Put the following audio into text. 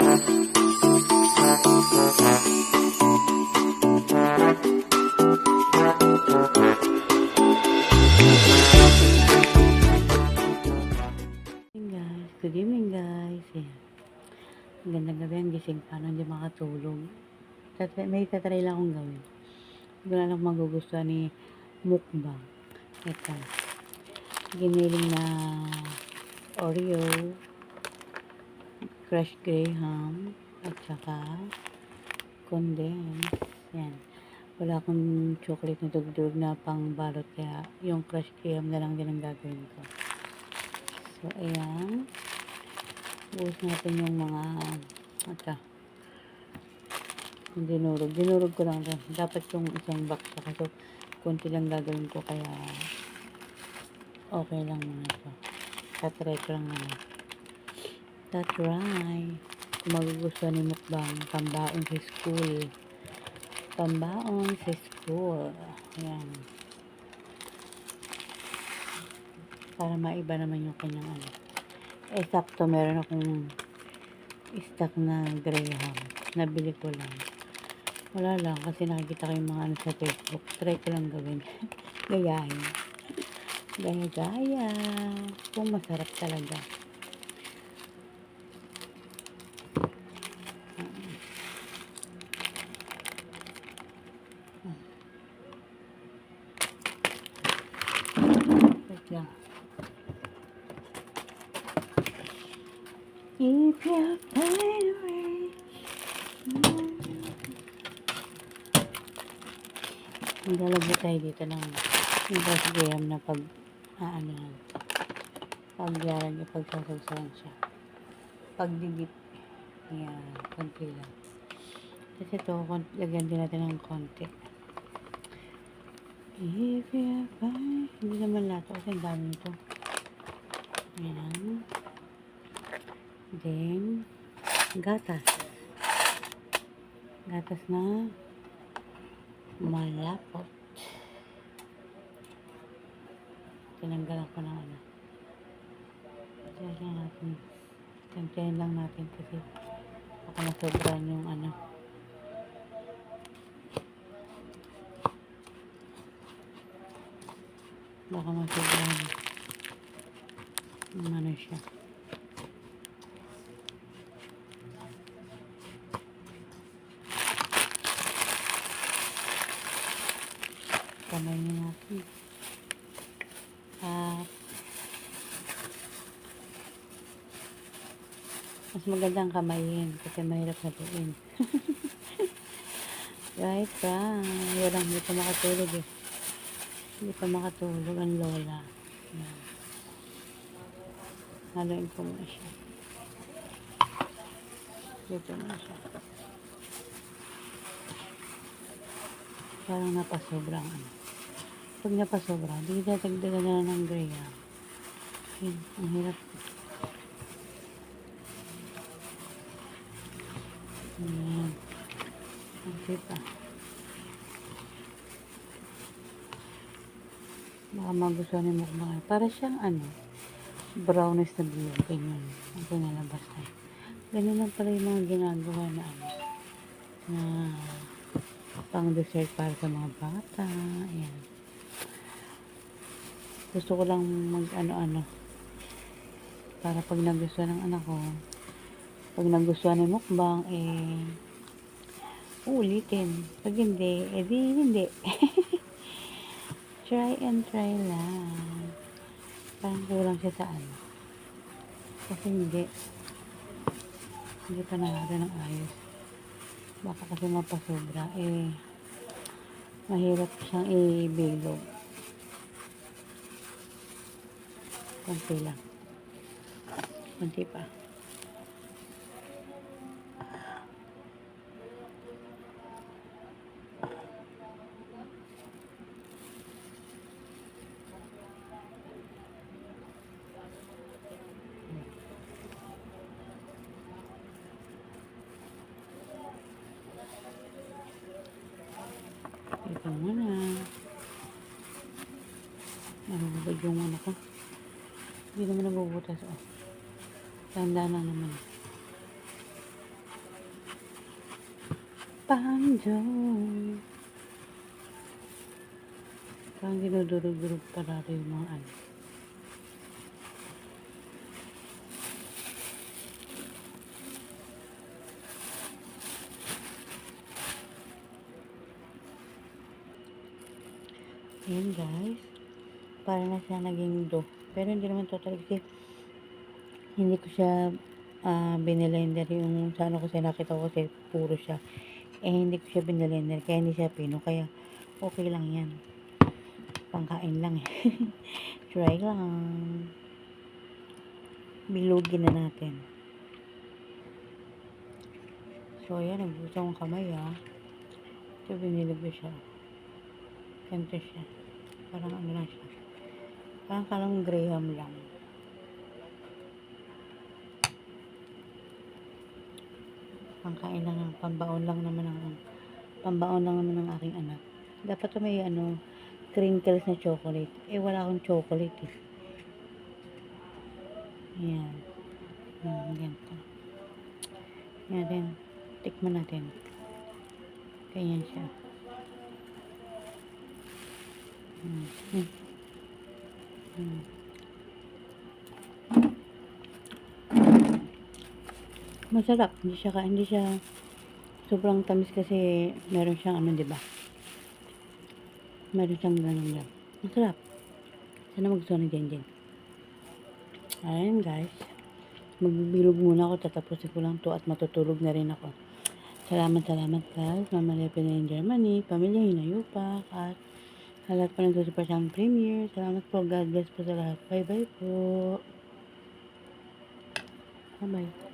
Good evening guys. Yan. Magandang gabi ang gising pa hindi makatulog. Tatry, may tatry lang akong gawin. Na lang magugustuhan ni mukbang. Ito. Giniling na Oreo, crushed graham, at saka condensed. Yan. Wala akong chocolate na dugdug na pang balot kaya yung crushed graham na lang din ang gagawin ko. So, ayan. Buhos natin yung mga, ata, yung dinurog. Dinurog ko lang. Dapat yung isang box siya kasi konti lang gagawin ko kaya okay lang naman ito. Tatry ko lang naman. Tatry. Kung magugustuhan ni Mukbang, pambaon sa school. Pambaon sa school. Ayan. para maiba naman yung kanyang ano. Eh, sakto, meron akong stock na graham. Nabili ko lang. Wala lang, kasi nakikita ko yung mga ano sa Facebook. Try ko lang gawin. Gayahin. Gaya-gaya. Kung masarap talaga. Lang. If you find a way. Maglalagay tayo dito ng graham na pag aano yan. Pag yarag ipagsasagsagan siya. Pagdigit. Ayan. Konti lang. Kasi ito, lagyan din natin ng konti. If you. Hindi naman lahat. Kasi dami ito. Ayan. Then, gatas. Gatas na malapot. Tinanggalan ko ng ano. Tinanggalan natin. Tantayin lang natin kasi baka masobran yung ano. Baka yung ano siya. kamay niya natin. At mas magandang kamayin kasi mahirap haluin. right pa. Walang hindi pa makatulog eh. Hindi pa makatulog ang lola. Yan. Haluin ko muna siya. Dito na siya. Parang napasobrang ano. Pag napasobra, di dadagdagan na ng graham. Yun, ang hirap. Ayan. Okay pa. Baka magustuhan ni Mukbang. Para siyang ano, brownies na blue. Ganyan. Ang pinalabas na. Ganun lang pala yung mga ginagawa na ano, na pang dessert para sa mga bata. Ayan. Gusto ko lang mag ano-ano. Para pag nagustuhan ng anak ko, pag nagustuhan ni Mukbang, eh, ulitin. Pag hindi, eh di hindi. try and try lang. Parang kulang siya sa ano. Kasi hindi. Hindi pa natin ng ayos. Baka kasi mapasobra, eh, mahirap siyang ibilog. Konti lang. Konti pa. anak ko muna. Ano, Nababag yung anak ko. Hindi naman nabubutas. Oh. Tanda na naman. Panjo. Parang dinudurog-durog pa natin yung mga anak. Ayan guys. Para na siya naging dough. Pero hindi naman totally kasi hindi ko siya ah binilender yung sa ano kasi nakita ko kasi puro siya. Eh hindi ko siya binilender kaya hindi siya pino. Kaya okay lang yan. Pangkain lang eh. Try lang. Bilugin na natin. So ayan, nagbusa akong kamay ah. Ito binilog siya. Ganito siya. Parang ano lang siya. Parang kalang graham lang. Pangkain lang ng pambaon lang naman ng pambaon lang naman ng aking anak. Dapat may ano crinkles na chocolate. Eh wala akong chocolate eh. Yan. Hmm, ganito. Yan din. Tikman natin. Ganyan siya. Hmm. Masarap. Hindi siya, ka- hindi siya sobrang tamis kasi meron siyang ano, di ba? Meron siyang ganun lang. Masarap. Sana magustuhan ng Jenjen. Ayan guys. Magbilog muna ako. Tatapusin ko lang to at matutulog na rin ako. Salamat, salamat guys. Mama Lepe na in Germany. Pamilya Hinayupak. At lahat po ng susuporta sa premier. Salamat po. God bless po sa lahat. Bye-bye po. Bye-bye.